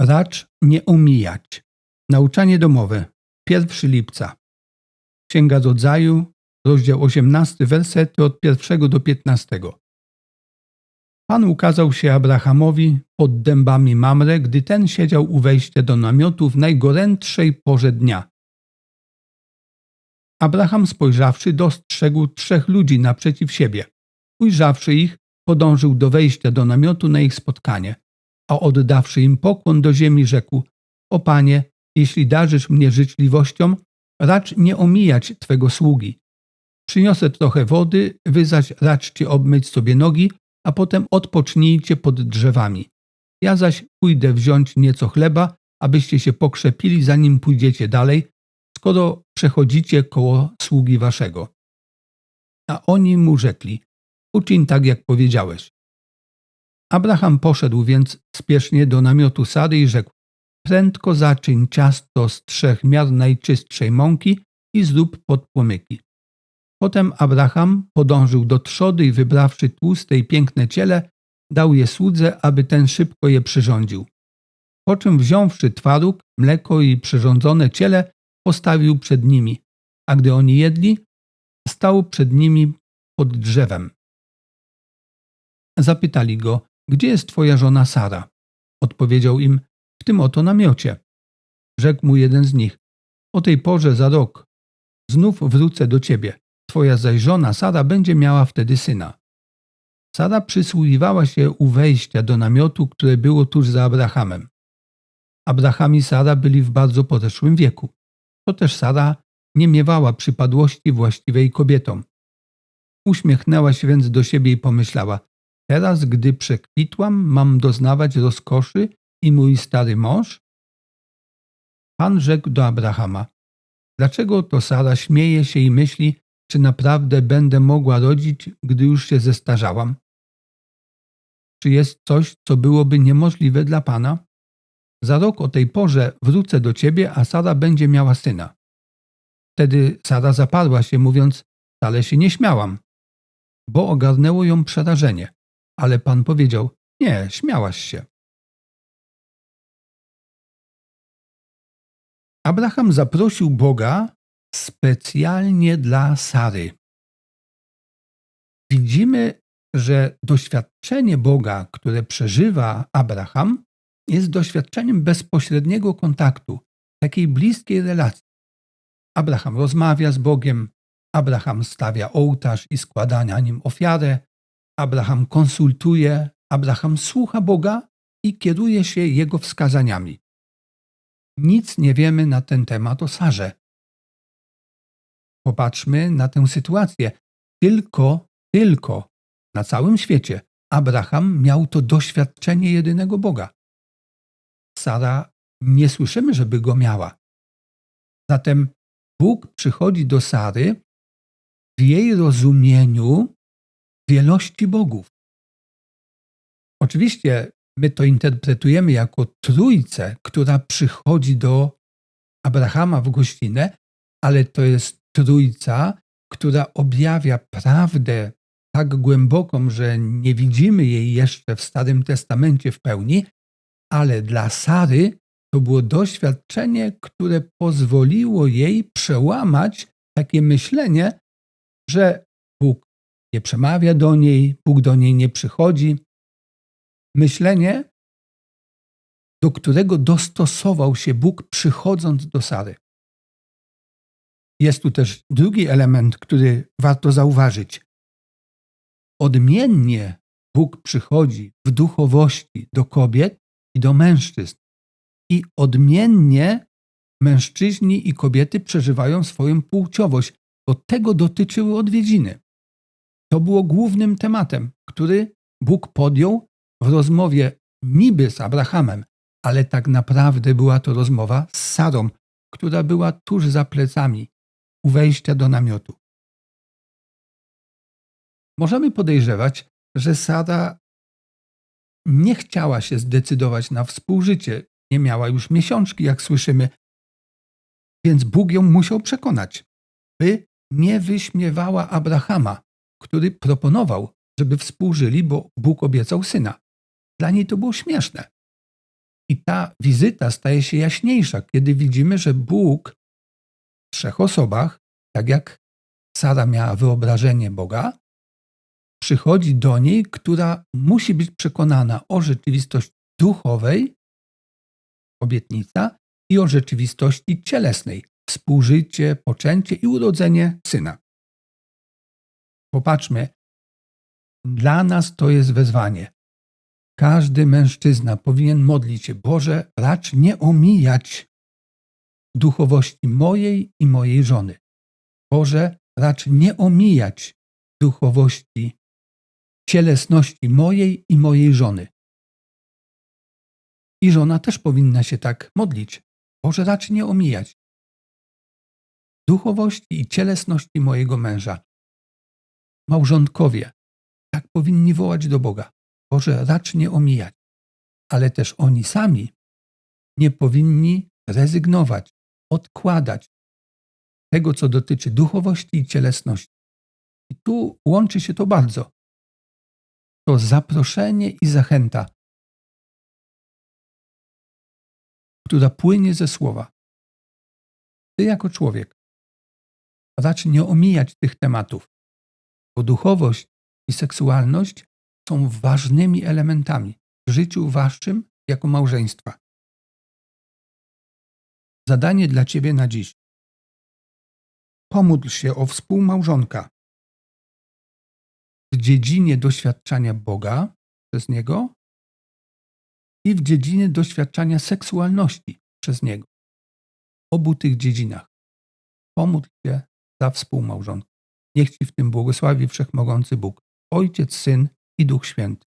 Racz nie omijać. Nauczanie domowe. 1 lipca. Księga Rodzaju, rozdział 18, wersety od 1 do 15. Pan ukazał się Abrahamowi pod dębami Mamre, gdy ten siedział u wejścia do namiotu w najgorętszej porze dnia. Abraham spojrzawszy, dostrzegł trzech ludzi naprzeciw siebie. Ujrzawszy ich, podążył do wejścia do namiotu na ich spotkanie, a oddawszy im pokłon do ziemi, rzekł: O panie, jeśli darzysz mnie życzliwością, racz nie omijać twego sługi. Przyniosę trochę wody, wy zaś raczcie obmyć sobie nogi, a potem odpocznijcie pod drzewami. Ja zaś pójdę wziąć nieco chleba, abyście się pokrzepili, zanim pójdziecie dalej, skoro przechodzicie koło sługi waszego. A oni mu rzekli: Uczyń tak, jak powiedziałeś. Abraham poszedł więc spiesznie do namiotu Sary i rzekł: Prędko zaczyń ciasto z trzech miar najczystszej mąki i zrób podpłomyki. Potem Abraham podążył do trzody i wybrawszy tłuste i piękne ciele, dał je słudze, aby ten szybko je przyrządził. Po czym wziąwszy twaróg, mleko i przyrządzone ciele, postawił przed nimi, a gdy oni jedli, stał przed nimi pod drzewem. Zapytali go, gdzie jest twoja żona Sara? Odpowiedział im, w tym oto namiocie. Rzekł mu jeden z nich, o tej porze za rok znów wrócę do ciebie. Twoja zaś żona Sara będzie miała wtedy syna. Sara przysłuchiwała się u wejścia do namiotu, które było tuż za Abrahamem. Abraham i Sara byli w bardzo podeszłym wieku. To też Sara nie miewała przypadłości właściwej kobietom. Uśmiechnęła się więc do siebie i pomyślała: Teraz, gdy przekwitłam, mam doznawać rozkoszy i mój stary mąż? Pan rzekł do Abrahama: Dlaczego to Sara śmieje się i myśli, czy naprawdę będę mogła rodzić, gdy już się zestarzałam? Czy jest coś, co byłoby niemożliwe dla Pana? Za rok o tej porze wrócę do ciebie, a Sara będzie miała syna. Wtedy Sara zaparła się, mówiąc: Wcale się nie śmiałam, bo ogarnęło ją przerażenie. Ale Pan powiedział: Nie, śmiałaś się. Abraham zaprosił Boga specjalnie dla Sary. Widzimy, że doświadczenie Boga, które przeżywa Abraham, jest doświadczeniem bezpośredniego kontaktu, takiej bliskiej relacji. Abraham rozmawia z Bogiem, Abraham stawia ołtarz i składa na nim ofiarę, Abraham konsultuje, Abraham słucha Boga i kieruje się jego wskazaniami. Nic nie wiemy na ten temat o Sarze. Popatrzmy na tę sytuację. Tylko, tylko na całym świecie Abraham miał to doświadczenie jedynego Boga. Sara nie słyszymy, żeby go miała. Zatem Bóg przychodzi do Sary w jej rozumieniu wielości bogów. Oczywiście my to interpretujemy jako trójcę, która przychodzi do Abrahama w gościnę, ale to jest trójca, która objawia prawdę tak głęboką, że nie widzimy jej jeszcze w Starym Testamencie w pełni, ale dla Sary to było doświadczenie, które pozwoliło jej przełamać takie myślenie, że Bóg nie przemawia do niej, Bóg do niej nie przychodzi. Myślenie, do którego dostosował się Bóg przychodząc do Sary. Jest tu też drugi element, który warto zauważyć. Odmiennie Bóg przychodzi w duchowości do kobiet i do mężczyzn. I odmiennie mężczyźni i kobiety przeżywają swoją płciowość, bo tego dotyczyły odwiedziny. To było głównym tematem, który Bóg podjął w rozmowie niby z Abrahamem, ale tak naprawdę była to rozmowa z Sarą, która była tuż za plecami u wejścia do namiotu. Możemy podejrzewać, że Sara nie chciała się zdecydować na współżycie, nie miała już miesiączki, jak słyszymy, więc Bóg ją musiał przekonać, by nie wyśmiewała Abrahama, który proponował, żeby współżyli, bo Bóg obiecał syna. Dla niej to było śmieszne. I ta wizyta staje się jaśniejsza, kiedy widzimy, że Bóg w trzech osobach, tak jak Sara miała wyobrażenie Boga, przychodzi do niej, która musi być przekonana o rzeczywistości duchowej, obietnica, i o rzeczywistości cielesnej, współżycie, poczęcie i urodzenie syna. Popatrzmy, dla nas to jest wezwanie. Każdy mężczyzna powinien modlić się, Boże, racz nie omijać duchowości mojej i mojej żony. Boże, racz nie omijać duchowości, cielesności mojej i mojej żony. I żona też powinna się tak modlić. Boże, racz nie omijać duchowości i cielesności mojego męża. Małżonkowie tak powinni wołać do Boga. Boże, racz nie omijać. Ale też oni sami nie powinni rezygnować, odkładać tego, co dotyczy duchowości i cielesności. I tu łączy się to bardzo. To zaproszenie i zachęta, która płynie ze słowa. Ty jako człowiek racz nie omijać tych tematów, bo duchowość i seksualność są ważnymi elementami w życiu waszym jako małżeństwa. Zadanie dla ciebie na dziś. Pomódl się o współmałżonka w dziedzinie doświadczania Boga przez niego i w dziedzinie doświadczania seksualności przez niego. W obu tych dziedzinach. Pomódl się za współmałżonka. Niech Ci w tym błogosławi Wszechmogący Bóg, Ojciec, Syn i Duch Święty.